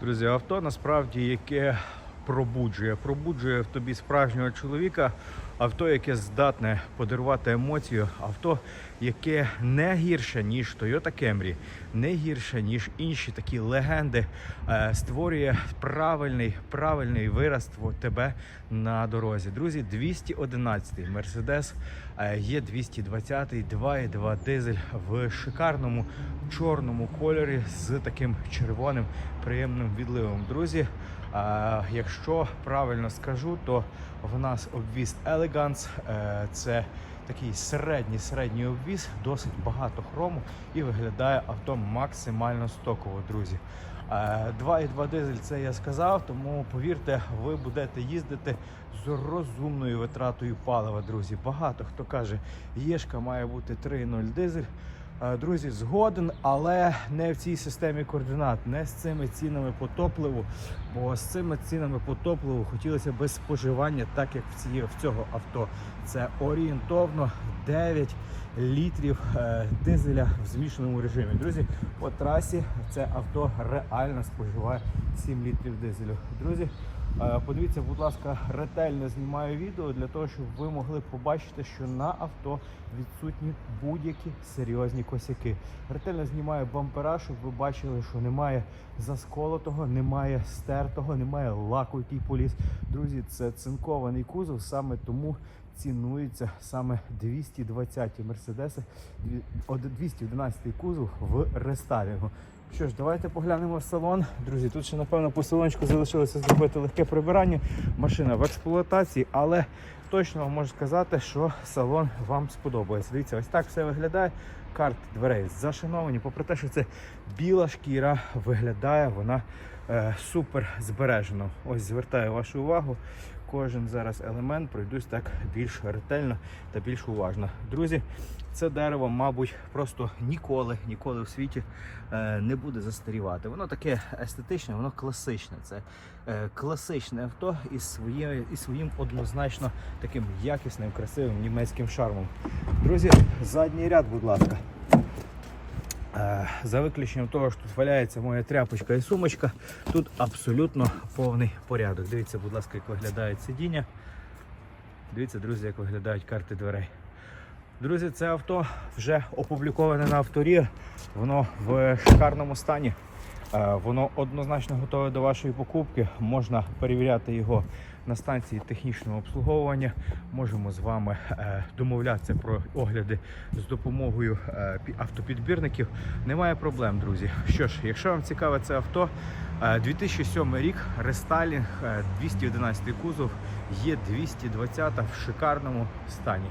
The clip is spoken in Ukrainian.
Друзі, авто насправді яке пробуджує, пробуджує в тобі справжнього чоловіка, авто, яке здатне подарувати емоцію, авто, яке не гірше, ніж Toyota Camry, не гірше, ніж інші такі легенди, е, створює правильний, правильний вираз тебе на дорозі. Друзі, 211 Mercedes е, є 220 й 2,2 дизель в шикарному чорному кольорі з таким червоним приємним відливом. Друзі, е, якщо правильно скажу, то в нас обвіз Elegance. Е, Це такий середній середній обвіз, досить багато хрому і виглядає авто максимально стоково, друзі. Е, 2,2 дизель це я сказав, тому повірте, ви будете їздити з розумною витратою палива, друзі. Багато хто каже, єшка має бути 3,0 дизель. Е, Друзі, згоден, але не в цій системі координат, не з цими цінами по топливу. Бо з цими цінами по топливу хотілося без споживання, так як в, ці, в цього авто. Це орієнтовно 9 літрів е, дизеля в змішаному режимі. Друзі, по трасі це авто реально споживає 7 літрів дизелю. Друзі, подивіться, будь ласка, ретельно знімаю відео для того, щоб ви могли побачити, що на авто відсутні будь-які серйозні косяки. Ретельно знімаю бампера, щоб ви бачили, що немає засколотого, немає стертого, немає лаку, який поліз. Друзі, це цинкований кузов, саме тому цінується саме 220 мерседеси, дві- од- 211 кузов в рестайлінгу. Що ж, давайте поглянемо в салон. Друзі, тут ще напевно по салончику залишилося зробити легке прибирання. Машина в експлуатації, але точно вам можу сказати, що салон вам сподобається. Дивіться, ось так все виглядає. Карти дверей зашиновані. Попри те, що це біла шкіра, виглядає вона е, супер збережено. Ось звертаю вашу увагу. Кожен зараз елемент пройдусь так більш ретельно та більш уважно. Друзі, це дерево, мабуть, просто ніколи, ніколи в світі е, не буде застарівати. Воно таке естетичне, воно класичне. Це е, класичне авто із своєю із своїм однозначно таким якісним, красивим німецьким шармом. Друзі, задній ряд, будь ласка. Е, За виключенням того, що тут валяється моя тряпочка і сумочка, тут абсолютно повний порядок. Дивіться, будь ласка, як виглядають сидіння. Дивіться, друзі, як виглядають карти дверей. Друзі, це авто вже опубліковане на авторі. Воно в шикарному стані. Е, Воно однозначно готове до вашої покупки. Можна перевіряти його на станції технічного обслуговування. Можемо з вами е, домовлятися про огляди з допомогою е, автопідбірників. Немає проблем, друзі. Що ж, якщо вам цікаве це авто, е, 2007 рік, рестайлінг, е, 211 кузов, є 220 в шикарному стані.